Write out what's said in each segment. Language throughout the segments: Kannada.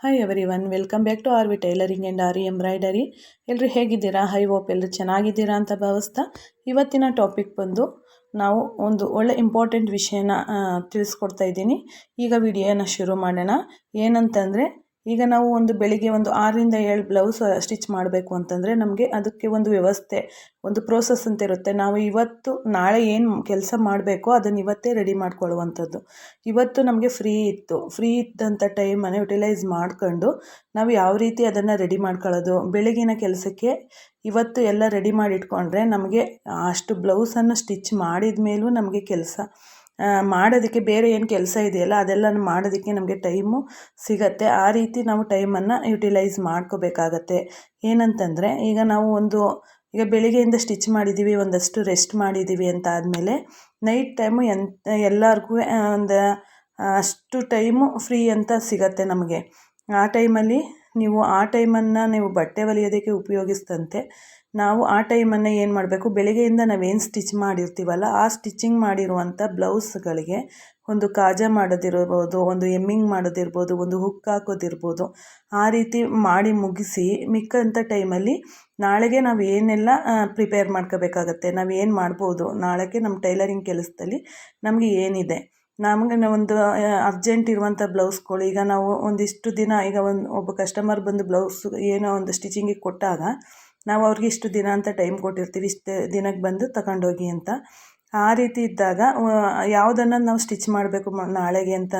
Hi everyone welcome back to R V tailoring and aari embroidery ಎಲ್ಲರೂ ಹೇಗಿದ್ದೀರಾ? ಹೈ ಹೋಪ್ ಎಲ್ಲರೂ ಚೆನ್ನಾಗಿದ್ದೀರಾ ಅಂತ ಭಾವಿಸ್ತಾ ಇವತ್ತಿನ ಟಾಪಿಕ್ ಬಂದು ನಾವು ಒಂದು ಒಳ್ಳೆ ಇಂಪಾರ್ಟೆಂಟ್ ವಿಷಯನ ತಿಳಿಸ್ಕೊಡ್ತಾ ಇದ್ದೀನಿ. ಈಗ ವಿಡಿಯೋನ ಶುರು ಮಾಡೋಣ. ಏನಂತಂದರೆ ಈಗ ನಾವು ಒಂದು ಬೆಳಿಗ್ಗೆ ಒಂದು ಆರರಿಂದ ಏಳು ಬ್ಲೌಸ್ ಸ್ಟಿಚ್ ಮಾಡಬೇಕು ಅಂತಂದರೆ ನಮಗೆ ಅದಕ್ಕೆ ಒಂದು ವ್ಯವಸ್ಥೆ, ಒಂದು ಪ್ರೋಸೆಸ್ ಅಂತ ಇರುತ್ತೆ. ನಾವು ಇವತ್ತು, ನಾಳೆ ಏನು ಕೆಲಸ ಮಾಡಬೇಕೋ ಅದನ್ನು ಇವತ್ತೇ ರೆಡಿ ಮಾಡ್ಕೊಳ್ಳುವಂಥದ್ದು. ಇವತ್ತು ನಮಗೆ ಫ್ರೀ ಇತ್ತು. ಫ್ರೀ ಇದ್ದಂಥ ಟೈಮನ್ನು ಯುಟಿಲೈಸ್ ಮಾಡ್ಕೊಂಡು ನಾವು ಯಾವ ರೀತಿ ಅದನ್ನು ರೆಡಿ ಮಾಡ್ಕೊಳ್ಳೋದು, ಬೆಳಗಿನ ಕೆಲಸಕ್ಕೆ ಇವತ್ತು ಎಲ್ಲ ರೆಡಿ ಮಾಡಿ ಇಟ್ಕೊಂಡ್ರೆ ನಮಗೆ ಅಷ್ಟು ಬ್ಲೌಸನ್ನು ಸ್ಟಿಚ್ ಮಾಡಿದ ಮೇಲೂ ನಮಗೆ ಕೆಲಸ. ಮಾಡೋದಕ್ಕೆ ಬೇರೆ ಏನು ಕೆಲಸ ಇದೆಯಲ್ಲ ಅದೆಲ್ಲ ಮಾಡೋದಕ್ಕೆ ನಮಗೆ ಟೈಮು ಸಿಗತ್ತೆ. ಆ ರೀತಿ ನಾವು ಟೈಮನ್ನು ಯುಟಿಲೈಸ್ ಮಾಡ್ಕೋಬೇಕಾಗತ್ತೆ. ಏನಂತಂದರೆ, ಈಗ ನಾವು ಒಂದು, ಈಗ ಬೆಳಿಗ್ಗೆಯಿಂದ ಸ್ಟಿಚ್ ಮಾಡಿದ್ದೀವಿ ಒಂದಷ್ಟು ರೆಸ್ಟ್ ಮಾಡಿದ್ದೀವಿ ಅಂತ ಆದಮೇಲೆ ನೈಟ್ ಟೈಮು ಎನ್, ಎಲ್ಲರಿಗೂ ಒಂದು ಅಷ್ಟು ಟೈಮು ಫ್ರೀ ಅಂತ ಸಿಗತ್ತೆ ನಮಗೆ. ಆ ಟೈಮಲ್ಲಿ ನೀವು, ಆ ಟೈಮನ್ನು ನೀವು ಬಟ್ಟೆ ಹೊಲಿಯೋದಕ್ಕೆ ಉಪಯೋಗಿಸಿದಂತೆ ನಾವು ಆ ಟೈಮನ್ನು ಏನು ಮಾಡಬೇಕು? ಬೆಳಗ್ಗೆಯಿಂದ ನಾವೇನು ಸ್ಟಿಚ್ ಮಾಡಿರ್ತೀವಲ್ಲ, ಆ ಸ್ಟಿಚಿಂಗ್ ಮಾಡಿರುವಂಥ ಬ್ಲೌಸ್ಗಳಿಗೆ ಒಂದು ಕಾಜಾ ಮಾಡೋದಿರ್ಬೋದು ಒಂದು ಎಮ್ಮಿಂಗ್ ಮಾಡೋದಿರ್ಬೋದು ಒಂದು ಹುಕ್ ಹಾಕೋದಿರ್ಬೋದು ಆ ರೀತಿ ಮಾಡಿ ಮುಗಿಸಿ ಮಿಕ್ಕಂಥ ಟೈಮಲ್ಲಿ ನಾಳೆಗೆ ನಾವು ಏನೆಲ್ಲ ಪ್ರಿಪೇರ್ ಮಾಡ್ಕೋಬೇಕಾಗತ್ತೆ, ನಾವು ಏನು ಮಾಡ್ಬೋದು, ನಾಳೆಗೆ ನಮ್ಮ ಟೈಲರಿಂಗ್ ಕೆಲಸದಲ್ಲಿ ನಮಗೆ ಏನಿದೆ? ನಮಗೆ ಒಂದು ಅರ್ಜೆಂಟ್ ಇರುವಂಥ ಬ್ಲೌಸ್ಗಳು, ಈಗ ನಾವು ಒಂದಿಷ್ಟು ದಿನ, ಈಗ ಒಂದು, ಒಬ್ಬ ಕಸ್ಟಮರ್ ಬಂದು ಬ್ಲೌಸ್ ಏನೋ ಒಂದು ಸ್ಟಿಚಿಂಗಿಗೆ ಕೊಟ್ಟಾಗ ನಾವು ಅವ್ರಿಗೆ ಇಷ್ಟು ದಿನ ಅಂತ ಟೈಮ್ ಕೊಟ್ಟಿರ್ತೀವಿ, ಇಷ್ಟು ದಿನಕ್ಕೆ ಬಂದು ತಗೊಂಡೋಗಿ ಅಂತ. ಆ ರೀತಿ ಇದ್ದಾಗ ಯಾವುದನ್ನು ನಾವು ಸ್ಟಿಚ್ ಮಾಡಬೇಕು ನಾಳೆಗೆ ಅಂತ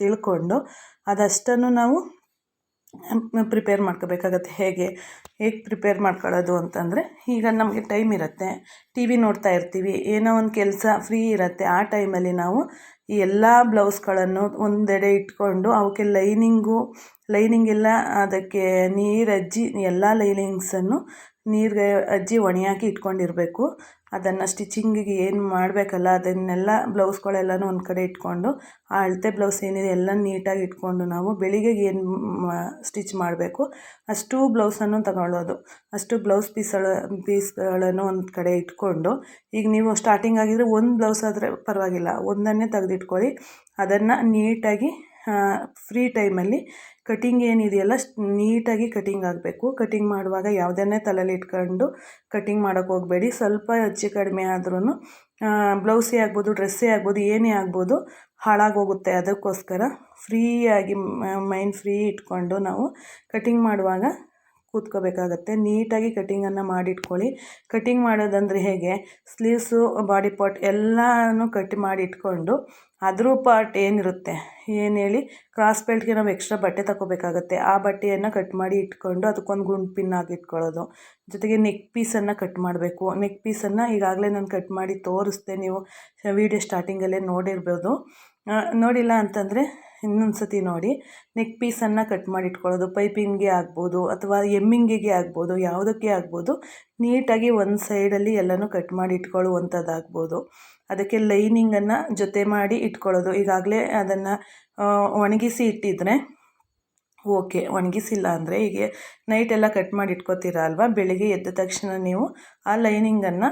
ತಿಳ್ಕೊಂಡು ಅದಷ್ಟನ್ನು ನಾವು ಪ್ರಿಪೇರ್ ಮಾಡ್ಕೋಬೇಕಾಗತ್ತೆ. ಹೇಗೆ ಹೇಗೆ ಪ್ರಿಪೇರ್ ಮಾಡ್ಕೊಳ್ಳೋದು ಅಂತಂದರೆ, ಈಗ ನಮಗೆ ಟೈಮ್ ಇರುತ್ತೆ. ಟಿ ವಿ ನೋಡ್ತಾ ಇರ್ತೀವಿ, ಏನೋ ಒಂದು ಕೆಲಸ ಫ್ರೀ ಇರುತ್ತೆ. ಆ ಟೈಮಲ್ಲಿ ನಾವು ಈ ಎಲ್ಲ ಬ್ಲೌಸ್ಗಳನ್ನು ಒಂದೆಡೆ ಇಟ್ಕೊಂಡು, ಅವಕ್ಕೆ ಲೈನಿಂಗು ಲೈನಿಂಗ್ ಎಲ್ಲ ಅದಕ್ಕೆ ನೀರು ಅಜ್ಜಿ, ಎಲ್ಲ ಲೈನಿಂಗ್ಸನ್ನು ನೀರಿಗೆ ಅಜ್ಜಿ ಒಣಿಯಾಕಿ ಇಟ್ಕೊಂಡಿರಬೇಕು. ಅದನ್ನು ಸ್ಟಿಚಿಂಗಿಗೆ ಏನು ಮಾಡಬೇಕಲ್ಲ, ಅದನ್ನೆಲ್ಲ ಬ್ಲೌಸ್ಗಳೆಲ್ಲನೂ ಒಂದು ಕಡೆ ಇಟ್ಕೊಂಡು, ಆ ಅಳತೆ ಬ್ಲೌಸ್ ಏನಿದೆ ಎಲ್ಲ ನೀಟಾಗಿ ಇಟ್ಕೊಂಡು ನಾವು ಬೆಳಿಗ್ಗೆಗೆ ಏನು ಸ್ಟಿಚ್ ಮಾಡಬೇಕು, ಅಷ್ಟು ಬ್ಲೌಸನ್ನು ತಗೊಳ್ಳೋದು. ಅಷ್ಟು ಬ್ಲೌಸ್ ಪೀಸ್ಗಳ ಪೀಸ್ಗಳನ್ನು ಒಂದು ಕಡೆ ಇಟ್ಕೊಂಡು, ಈಗ ನೀವು ಸ್ಟಾರ್ಟಿಂಗ್ ಆಗಿದ್ರೆ ಒಂದು ಬ್ಲೌಸ್ ಆದರೆ ಪರವಾಗಿಲ್ಲ, ಒಂದನ್ನೇ ತೆಗೆದಿಟ್ಕೊಳ್ಳಿ. ಅದನ್ನು ನೀಟಾಗಿ ಫ್ರೀ ಟೈಮಲ್ಲಿ ಕಟಿಂಗ್ ಏನಿದೆಯಲ್ಲ ನೀಟಾಗಿ ಕಟಿಂಗ್ ಆಗಬೇಕು. ಕಟಿಂಗ್ ಮಾಡುವಾಗ ಯಾವುದನ್ನೇ ತಲೆಯಲ್ಲಿ ಇಟ್ಕೊಂಡು ಕಟಿಂಗ್ ಮಾಡೋಕ್ಕೆ ಹೋಗಬೇಡಿ. ಸ್ವಲ್ಪ ಹೆಚ್ಚು ಕಡಿಮೆ ಆದ್ರೂ ಬ್ಲೌಸೇ ಆಗ್ಬೋದು ಡ್ರೆಸ್ಸೇ ಆಗ್ಬೋದು, ಏನೇ ಆಗ್ಬೋದು, ಹಾಳಾಗೋಗುತ್ತೆ. ಅದಕ್ಕೋಸ್ಕರ ಫ್ರೀಯಾಗಿ ಮೈಂಡ್ ಫ್ರೀ ಇಟ್ಕೊಂಡು ನಾವು ಕಟಿಂಗ್ ಮಾಡುವಾಗ ಕೂತ್ಕೋಬೇಕಾಗತ್ತೆ. ನೀಟಾಗಿ ಕಟಿಂಗನ್ನು ಮಾಡಿಟ್ಕೊಳ್ಳಿ. ಕಟಿಂಗ್ ಮಾಡೋದಂದರೆ ಹೇಗೆ? ಸ್ಲೀವ್ಸು ಬಾಡಿ ಪಾರ್ಟ್ ಎಲ್ಲನೂ ಕಟ್ ಮಾಡಿ ಇಟ್ಕೊಂಡು ಅದ್ರ ಪಾರ್ಟ್ ಏನಿರುತ್ತೆ? ಏನು ಹೇಳಿ? ಕ್ರಾಸ್ ಬೆಲ್ಟ್ಗೆ ನಾವು ಎಕ್ಸ್ಟ್ರಾ ಬಟ್ಟೆ ತಗೋಬೇಕಾಗತ್ತೆ ಆ ಬಟ್ಟೆಯನ್ನು ಕಟ್ ಮಾಡಿ ಇಟ್ಕೊಂಡು ಅದಕ್ಕೊಂದು ಗುಂಡು ಪಿನ್ ಇಟ್ಕೊಳ್ಳೋದು ಜೊತೆಗೆ ನೆಕ್ ಪೀಸನ್ನು ಕಟ್ ಮಾಡಬೇಕು. ನೆಕ್ ಪೀಸನ್ನು ಈಗಾಗಲೇ ನಾನು ಕಟ್ ಮಾಡಿ ತೋರಿಸ್ದೆ ನೀವು. ವಿಡಿಯೋ ಸ್ಟಾರ್ಟಿಂಗಲ್ಲೇ ನೋಡಿರ್ಬೋದು. ನೋಡಿಲ್ಲ ಅಂತಂದರೆ ಇನ್ನೊಂದು ಸತಿ ನೋಡಿ. ನೆಕ್ ಪೀಸನ್ನು ಕಟ್ ಮಾಡಿ ಇಟ್ಕೊಳ್ಳೋದು ಪೈಪಿಂಗ್ಗೆ ಆಗ್ಬೋದು ಅಥವಾ ಎಮ್ಮಿಂಗಿಗೆ ಆಗ್ಬೋದು, ಯಾವುದಕ್ಕೆ ಆಗ್ಬೋದು, ನೀಟಾಗಿ ಒಂದು ಸೈಡಲ್ಲಿ ಎಲ್ಲನೂ ಕಟ್ ಮಾಡಿ ಇಟ್ಕೊಳ್ಳುವಂಥದ್ದಾಗ್ಬೋದು ಅದಕ್ಕೆ ಲೈನಿಂಗನ್ನು ಜೊತೆ ಮಾಡಿ ಇಟ್ಕೊಳ್ಳೋದು. ಈಗಾಗಲೇ ಅದನ್ನು ಒಣಗಿಸಿ ಇಟ್ಟಿದ್ರೆ ಓಕೆ. ಒಣಗಿಸಿಲ್ಲ ಅಂದರೆ ಹೀಗೆ ನೈಟೆಲ್ಲ ಕಟ್ ಮಾಡಿ ಇಟ್ಕೋತೀರ ಅಲ್ವಾ? ಬೆಳಿಗ್ಗೆ ಎದ್ದ ತಕ್ಷಣ ನೀವು ಆ ಲೈನಿಂಗನ್ನು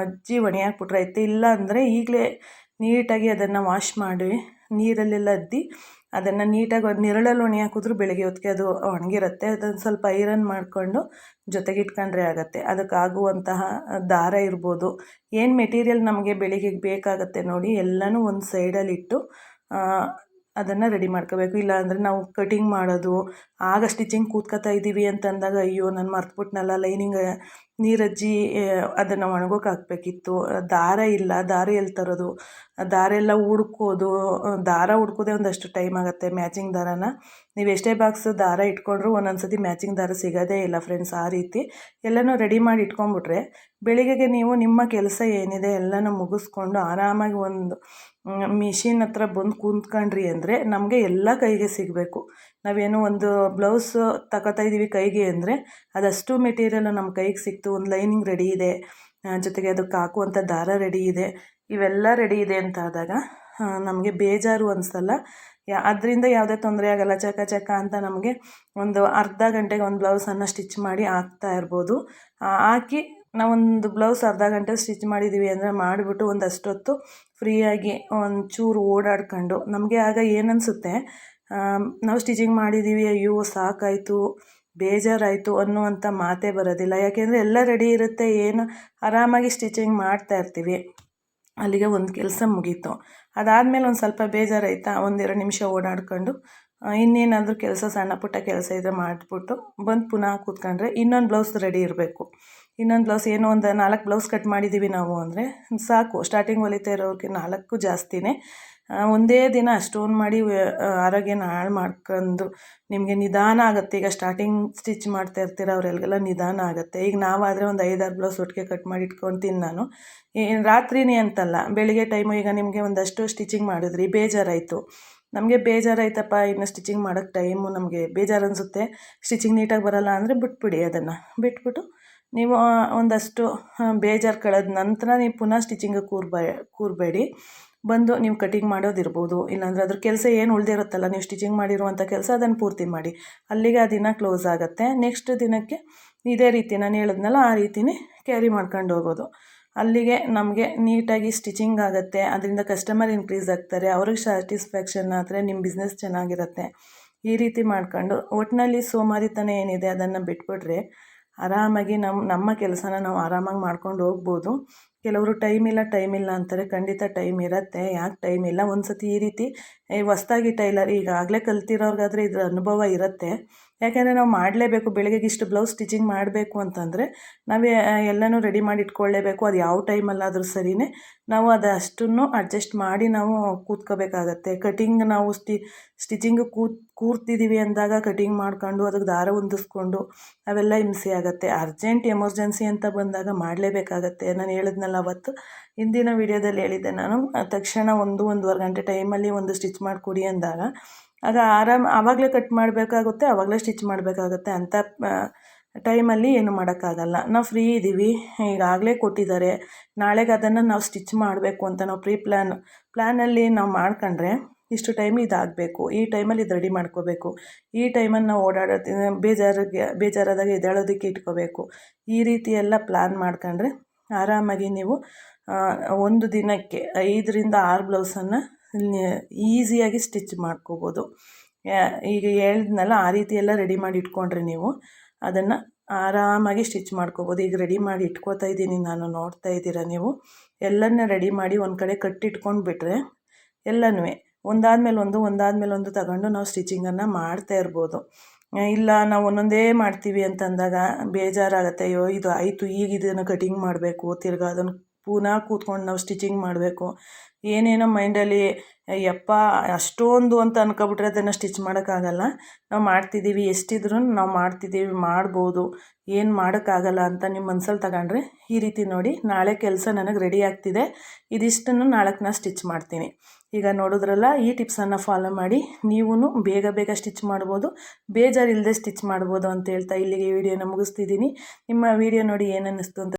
ಅಜ್ಜಿ ಒಣಗಿ ಹಾಕ್ಬಿಟ್ರೆ ಆಯ್ತು? ಇಲ್ಲ ಅಂದರೆ ಈಗಲೇ ನೀಟಾಗಿ ಅದನ್ನು ವಾಶ್ ಮಾಡಿ ನೀರಲ್ಲೆಲ್ಲ ಅದ್ದಿ ಅದನ್ನು ನೀಟಾಗಿ ನೆರಳಲ್ಲಿ ಒಣಗಿ ಹಾಕಿದ್ರು ಬೆಳಗ್ಗೆ ಹೊತ್ತಿಗೆ ಅದು ಒಣಗಿರುತ್ತೆ. ಅದನ್ನು ಸ್ವಲ್ಪ ಐರನ್ ಮಾಡಿಕೊಂಡು ಜೊತೆಗೆ ಇಟ್ಕೊಂಡ್ರೆ ಆಗುತ್ತೆ. ಅದಕ್ಕಾಗುವಂತಹ ದಾರ ಇರ್ಬೋದು. ಏನು ಮೆಟೀರಿಯಲ್ ನಮಗೆ ಬೆಳಿಗ್ಗೆಗೆ ಬೇಕಾಗುತ್ತೆ ನೋಡಿ ಎಲ್ಲನೂ ಒಂದು ಸೈಡಲ್ಲಿಟ್ಟು ಅದನ್ನು ರೆಡಿ ಮಾಡ್ಕೋಬೇಕು. ಇಲ್ಲಾಂದರೆ ನಾವು ಕಟಿಂಗ್ ಮಾಡೋದು, ಆಗ ಸ್ಟಿಚಿಂಗ್ ಕೂತ್ಕೋತಾ ಇದ್ದೀವಿ ಅಂತಂದಾಗ ಅಯ್ಯೋ, ನಾನು ಮರ್ತುಬಿಟ್ನಲ್ಲ ಲೈನಿಂಗ್ ನೀರಜ್ಜಿ ಅದನ್ನು ಒಣಗೋಕೆ ಹಾಕ್ಬೇಕಿತ್ತು ದಾರ ಇಲ್ಲ, ದಾರ ಎಲ್ಲಿ ತರೋದು? ದಾರ ಎಲ್ಲ ಹುಡ್ಕೋದು ದಾರ ಹುಡ್ಕೋದೆ ಒಂದಷ್ಟು ಟೈಮ್ ಆಗುತ್ತೆ ಮ್ಯಾಚಿಂಗ್ ದಾರನ. ನೀವು ಎಷ್ಟೇ ಬಾಕ್ಸ್ ದಾರ ಇಟ್ಕೊಂಡ್ರು ಒಂದೊಂದು ಸತಿ ಮ್ಯಾಚಿಂಗ್ ದಾರ ಸಿಗೋದೇ ಇಲ್ಲ ಫ್ರೆಂಡ್ಸ್ ಆ ರೀತಿ. ಎಲ್ಲನೂ ರೆಡಿ ಮಾಡಿ ಇಟ್ಕೊಂಡ್ಬಿಟ್ರೆ, ಬೆಳಿಗ್ಗೆಗೆ ನೀವು ನಿಮ್ಮ ಕೆಲಸ ಏನಿದೆ ಎಲ್ಲನೂ ಮುಗಿಸ್ಕೊಂಡು ಆರಾಮಾಗಿ ಒಂದು ಮಿಷಿನ್ ಹತ್ರ ಬಂದು ಕುಂತ್ಕೊಂಡ್ರಿ ಅಂದರೆ ನಮಗೆ ಎಲ್ಲ ಕೈಗೆ ಸಿಗಬೇಕು. ನಾವೇನು ಒಂದು ಬ್ಲೌಸ್ ತಗೋತಾ ಇದ್ದೀವಿ ಕೈಗೆ ಅಂದರೆ ಅದಷ್ಟು ಮೆಟೀರಿಯಲ್ ನಮ್ಮ ಕೈಗೆ ಸಿಕ್ತು, ಒಂದು ಲೈನಿಂಗ್ ರೆಡಿ ಇದೆ ಜೊತೆಗೆ ಅದಕ್ಕೆ ಹಾಕುವಂಥ ದಾರ ರೆಡಿ ಇದೆ. ಇವೆಲ್ಲ ರೆಡಿ ಇದೆ ಅಂತ ಆದಾಗ ನಮಗೆ ಬೇಜಾರು ಅನಿಸಲ್ಲ. ಯಾ, ಅದರಿಂದ ಯಾವುದೇ ತೊಂದರೆ ಆಗಲ್ಲ. ಚಕ ಚಕ ಅಂತ ನಮಗೆ ಒಂದು ಅರ್ಧ ಗಂಟೆಗೆ ಒಂದು ಬ್ಲೌಸನ್ನು ಸ್ಟಿಚ್ ಮಾಡಿ ಹಾಕ್ತಾ ಇರ್ಬೋದು. ಹಾಕಿ ನಾವೊಂದು ಬ್ಲೌಸ್ ಅರ್ಧ ಗಂಟೆ ಸ್ಟಿಚ್ ಮಾಡಿದ್ದೀವಿ ಅಂದರೆ ಮಾಡಿಬಿಟ್ಟು ಒಂದಷ್ಟೊತ್ತು ಫ್ರೀಯಾಗಿ ಒಂಚೂರು ಓಡಾಡ್ಕೊಂಡು, ನಮಗೆ ಆಗ ಏನನ್ಸುತ್ತೆ? ನಾವು ಸ್ಟಿಚಿಂಗ್ ಮಾಡಿದ್ದೀವಿ ಅಯ್ಯೋ ಸಾಕಾಯಿತು, ಬೇಜಾರಾಯಿತು ಅನ್ನುವಂಥ ಮಾತೇ ಬರೋದಿಲ್ಲ. ಯಾಕೆಂದರೆ ಎಲ್ಲ ರೆಡಿ ಇರುತ್ತೆ, ಏನು ಆರಾಮಾಗಿ ಸ್ಟಿಚಿಂಗ್ ಮಾಡ್ತಾ ಇರ್ತೀವಿ. ಅಲ್ಲಿಗೆ ಒಂದು ಕೆಲಸ ಮುಗೀತು. ಅದಾದಮೇಲೆ ಒಂದು ಸ್ವಲ್ಪ ಬೇಜಾರಾಯ್ತಾ ಒಂದೆರಡು ನಿಮಿಷ ಓಡಾಡ್ಕೊಂಡು ಇನ್ನೇನಾದರೂ ಕೆಲಸ, ಸಣ್ಣ ಪುಟ್ಟ ಕೆಲಸ ಇದ್ದರೆ ಮಾಡಿಬಿಟ್ಟು ಬಂದು ಪುನಃ ಕೂತ್ಕೊಂಡ್ರೆ ಇನ್ನೊಂದು ಬ್ಲೌಸ್ ರೆಡಿ ಇರಬೇಕು. ಇನ್ನೊಂದು ಬ್ಲೌಸ್ ಏನೋ ಒಂದು ನಾಲ್ಕು ಬ್ಲೌಸ್ ಕಟ್ ಮಾಡಿದ್ದೀವಿ ನಾವು ಅಂದರೆ ಸಾಕು. ಸ್ಟಾರ್ಟಿಂಗ್ ಹೊಲಿತಾ ಇರೋರಿಗೆ ನಾಲ್ಕು ಜಾಸ್ತಿನೇ. ಒಂದೇ ದಿನ ಸ್ಟೋನ್ ಮಾಡಿ ಆರೋಗ್ಯನ ಹಾಳು ಮಾಡ್ಕೊಂಡು ನಿಮಗೆ ನಿಧಾನ ಆಗುತ್ತೆ. ಈಗ ಸ್ಟಾರ್ಟಿಂಗ್ ಸ್ಟಿಚ್ ಮಾಡ್ತಾ ಇರ್ತೀರ ಅವರೆಲ್ಲ ನಿಧಾನ ಆಗುತ್ತೆ. ಈಗ ನಾವಾದರೆ ಒಂದು ಐದಾರು ಬ್ಲೌಸ್ ಒಟ್ಟಿಗೆ ಕಟ್ ಮಾಡಿ ಇಟ್ಕೊತೀನಿ ನಾನು. ಏನು ರಾತ್ರಿನೇ ಅಂತಲ್ಲ, ಬೆಳಿಗ್ಗೆ ಟೈಮು ಈಗ ನಿಮಗೆ ಒಂದಷ್ಟು ಸ್ಟಿಚಿಂಗ್ ಮಾಡಿದ್ರಿ, ಬೇಜಾರಾಯಿತು. ನಮಗೆ ಬೇಜಾರಾಯ್ತಪ್ಪ, ಇನ್ನು ಸ್ಟಿಚಿಂಗ್ ಮಾಡೋಕ್ಕೆ ಟೈಮು ನಮಗೆ ಬೇಜಾರು ಅನಿಸುತ್ತೆ. ಸ್ಟಿಚಿಂಗ್ ನೀಟಾಗಿ ಬರೋಲ್ಲ ಅಂದರೆ ಬಿಟ್ಬಿಡಿ ಅದನ್ನು. ಬಿಟ್ಬಿಟ್ಟು ನೀವು ಒಂದಷ್ಟು ಬೇಜಾರು ಕಳೆದ ನಂತರ ನೀವು ಪುನಃ ಸ್ಟಿಚಿಂಗ್ ಕೂರ್ಬೇ, ಕೂರಬೇಡಿ. ಬಂದು ನೀವು ಕಟಿಂಗ್ ಮಾಡೋದಿರ್ಬೋದು ಇಲ್ಲಾಂದರೆ ಅದ್ರ ಕೆಲಸ ಏನು ಉಳಿದಿರುತ್ತಲ್ಲ, ನೀವು ಸ್ಟಿಚಿಂಗ್ ಮಾಡಿರುವಂಥ ಕೆಲಸ ಅದನ್ನು ಪೂರ್ತಿ ಮಾಡಿ. ಅಲ್ಲಿಗೆ ಆ ದಿನ ಕ್ಲೋಸ್ ಆಗುತ್ತೆ. ನೆಕ್ಸ್ಟ್ ದಿನಕ್ಕೆ ಇದೇ ರೀತಿ, ನಾನು ಹೇಳಿದ್ನಲ್ಲ, ಆ ರೀತಿನೇ ಕ್ಯಾರಿ ಮಾಡ್ಕೊಂಡು ಹೋಗೋದು. ಅಲ್ಲಿಗೆ ನಮಗೆ ನೀಟಾಗಿ ಸ್ಟಿಚಿಂಗ್ ಆಗುತ್ತೆ. ಅದರಿಂದ ಕಸ್ಟಮರ್ ಇನ್ಕ್ರೀಸ್ ಆಗ್ತಾರೆ. ಅವ್ರಿಗೆ ಸ್ಯಾಟಿಸ್ಫ್ಯಾಕ್ಷನ್ ಆದರೆ ನಿಮ್ಮ ಬಿಸ್ನೆಸ್ ಚೆನ್ನಾಗಿರುತ್ತೆ. ಈ ರೀತಿ ಮಾಡ್ಕೊಂಡು ಒಟ್ಟಿನಲ್ಲಿ ಸೋಮಾರಿತನ ಏನಿದೆ ಅದನ್ನು ಬಿಟ್ಬಿಟ್ರೆ ಆರಾಮಾಗಿ ನಮ್ಮ ನಮ್ಮ ಕೆಲಸನ ನಾವು ಆರಾಮಾಗಿ ಮಾಡ್ಕೊಂಡು ಹೋಗ್ಬೋದು. ಕೆಲವರು ಟೈಮ್ ಇಲ್ಲ ಟೈಮ್ ಇಲ್ಲ ಅಂತಾರೆ. ಖಂಡಿತ ಟೈಮ್ ಇರುತ್ತೆ. ಯಾಕೆ ಟೈಮ್ ಇಲ್ಲ? ಒಂದು ಸತಿ ಈ ರೀತಿ ಹೊಸ್ದಾಗಿ ಟೈಲರ್ ಈಗಾಗಲೇ ಕಲ್ತಿರೋರ್ಗಾದರೆ ಇದ್ರ ಅನುಭವ ಇರುತ್ತೆ. ಯಾಕೆಂದರೆ ನಾವು ಮಾಡಲೇಬೇಕು. ಬೆಳಗ್ಗೆಗೆ ಇಷ್ಟು ಬ್ಲೌಸ್ ಸ್ಟಿಚಿಂಗ್ ಮಾಡಬೇಕು ಅಂತಂದರೆ, ನಾವೇ ಎಲ್ಲನೂ ರೆಡಿ ಮಾಡಿ ಇಟ್ಕೊಳ್ಳೇಬೇಕು ಅದು ಯಾವ ಟೈಮಲ್ಲಾದರೂ ಸರಿಯೇ ನಾವು ಅದು ಅಷ್ಟನ್ನು ಅಡ್ಜಸ್ಟ್ ಮಾಡಿ ನಾವು ಕೂತ್ಕೋಬೇಕಾಗತ್ತೆ. ಕಟಿಂಗ್ ನಾವು ಸ್ಟಿ, ಸ್ಟಿಚಿಂಗ್ ಕೂತ್ ಕೂರ್ತಿದ್ದೀವಿ ಅಂದಾಗ ಕಟಿಂಗ್ ಮಾಡ್ಕೊಂಡು ಅದಕ್ಕೆ ದಾರ ಹೊಂದಿಸ್ಕೊಂಡು, ಅವೆಲ್ಲ ಹಿಂಸೆ ಆಗುತ್ತೆ. ಅರ್ಜೆಂಟ್ ಎಮರ್ಜೆನ್ಸಿ ಅಂತ ಬಂದಾಗ ಮಾಡಲೇಬೇಕಾಗತ್ತೆ. ನಾನು ಹೇಳಿದ್ನಲ್ಲ ಅವತ್ತು ಹಿಂದಿನ ವೀಡಿಯೋದಲ್ಲಿ ಹೇಳಿದ್ದೆ ನಾನು ತಕ್ಷಣ ಒಂದು, ಒಂದೂವರೆ ಗಂಟೆ ಟೈಮಲ್ಲಿ ಒಂದು ಸ್ಟಿಚ್ ಮಾಡಿಕೊಡಿ ಅಂದಾಗ, ಆಗ ಆರಾಮ್ ಆವಾಗಲೇ ಕಟ್ ಮಾಡಬೇಕಾಗುತ್ತೆ, ಆವಾಗಲೇ ಸ್ಟಿಚ್ ಮಾಡಬೇಕಾಗುತ್ತೆ ಅಂತ ಟೈಮಲ್ಲಿ ಏನು ಮಾಡೋಕ್ಕಾಗಲ್ಲ. ನಾವು ಫ್ರೀ ಇದ್ದೀವಿ ಈಗಾಗಲೇ ಕೊಟ್ಟಿದ್ದಾರೆ. ನಾಳೆಗೆ ಅದನ್ನು ನಾವು ಸ್ಟಿಚ್ ಮಾಡಬೇಕು ಅಂತ ನಾವು ಪ್ರೀ ಪ್ಲ್ಯಾನ್ ಪ್ಲ್ಯಾನಲ್ಲಿ ನಾವು ಮಾಡ್ಕೊಂಡ್ರೆ ಇಷ್ಟು ಟೈಮ್ ಇದಾಗಬೇಕು. ಈ ಟೈಮಲ್ಲಿ ಇದು ರೆಡಿ ಮಾಡ್ಕೋಬೇಕು. ಈ ಟೈಮಲ್ಲಿ ನಾವು ಓಡಾಡೋದು, ಬೇಜಾರಿಗೆ, ಬೇಜಾರಾದಾಗ ಎದ್ದೇಳೋದಕ್ಕೆ ಇಟ್ಕೋಬೇಕು. ಈ ರೀತಿ ಎಲ್ಲ ಪ್ಲ್ಯಾನ್ ಮಾಡ್ಕೊಂಡ್ರೆ ಆರಾಮಾಗಿ ನೀವು ಒಂದು ದಿನಕ್ಕೆ ಐದರಿಂದ ಆರು ಬ್ಲೌಸನ್ನು ಈಸಿಯಾಗಿ ಸ್ಟಿಚ್ ಮಾಡ್ಕೋಬೋದು. ಈಗ ಹೇಳಿದ್ನಲ್ಲ, ಆ ರೀತಿ ಎಲ್ಲ ರೆಡಿ ಮಾಡಿ ಇಟ್ಕೊಂಡ್ರೆ ನೀವು ಅದನ್ನು ಆರಾಮಾಗಿ ಸ್ಟಿಚ್ ಮಾಡ್ಕೋಬೋದು. ಈಗ ರೆಡಿ ಮಾಡಿ ಇಟ್ಕೋತಾ ಇದ್ದೀನಿ ನಾನು, ನೋಡ್ತಾ ಇದ್ದೀರ ನೀವು? ಎಲ್ಲನ ರೆಡಿ ಮಾಡಿ ಒಂದು ಕಡೆ ಕಟ್ಟಿಟ್ಕೊಂಡು ಬಿಟ್ಟರೆ ಎಲ್ಲನೂ ಒಂದಾದ್ಮೇಲೆ ಒಂದು ಒಂದಾದ್ಮೇಲೆ ಒಂದು ತಗೊಂಡು ನಾವು ಸ್ಟಿಚಿಂಗನ್ನು ಮಾಡ್ತಾ ಇರ್ಬೋದು. ಇಲ್ಲ, ನಾವು ಒಂದೊಂದೇ ಮಾಡ್ತೀವಿ ಅಂತಂದಾಗ ಬೇಜಾರಾಗುತ್ತೆ, ಅಯ್ಯೋ, ಇದು ಆಯಿತು, ಈಗ ಇದನ್ನು ಕಟಿಂಗ್ ಮಾಡಬೇಕು, ತಿರ್ಗಾ ಅದನ್ನು ಪುನಃ ಕೂತ್ಕೊಂಡು ನಾವು ಸ್ಟಿಚಿಂಗ್ ಮಾಡಬೇಕು. ಏನೇನೋ ಮೈಂಡಲ್ಲಿ, ಯಪ್ಪ, ಅಷ್ಟೊಂದು ಅಂತ ಅನ್ಕೊಬಿಟ್ರೆ ಅದನ್ನು ಸ್ಟಿಚ್ ಮಾಡೋಕ್ಕಾಗಲ್ಲ. ನಾವು ಮಾಡ್ತಿದ್ದೀವಿ, ಎಷ್ಟಿದ್ರೂ ನಾವು ಮಾಡ್ತಿದ್ದೀವಿ, ಮಾಡ್ಬೋದು. ಏನು ಮಾಡೋಕ್ಕಾಗಲ್ಲ ಅಂತ ನಿಮ್ಮ ಮನ್ಸಲ್ಲಿ ತಗೊಂಡ್ರೆ ಈ ರೀತಿ ನೋಡಿ. ನಾಳೆ ಕೆಲಸ ನನಗೆ ರೆಡಿ ಆಗ್ತಿದೆ. ಇದಿಷ್ಟನ್ನು ನಾಳಕ್ಕೆ ನಾನು ಸ್ಟಿಚ್ ಮಾಡ್ತೀನಿ. ಈಗ ನೋಡಿದ್ರಲ್ಲ ಈ ಟಿಪ್ಸನ್ನು ಫಾಲೋ ಮಾಡಿ. ನೀವು ಬೇಗ ಬೇಗ ಸ್ಟಿಚ್ ಮಾಡ್ಬೋದು. ಬೇಜಾರಿಲ್ಲದೆ ಸ್ಟಿಚ್ ಮಾಡ್ಬೋದು ಅಂತ ಹೇಳ್ತಾ ಇಲ್ಲಿಗೆ ವಿಡಿಯೋನ ಮುಗಿಸ್ತಿದ್ದೀನಿ. ನಿಮ್ಮ ವಿಡಿಯೋ ನೋಡಿ ಏನು ಅನ್ನಿಸ್ತು ಅಂತ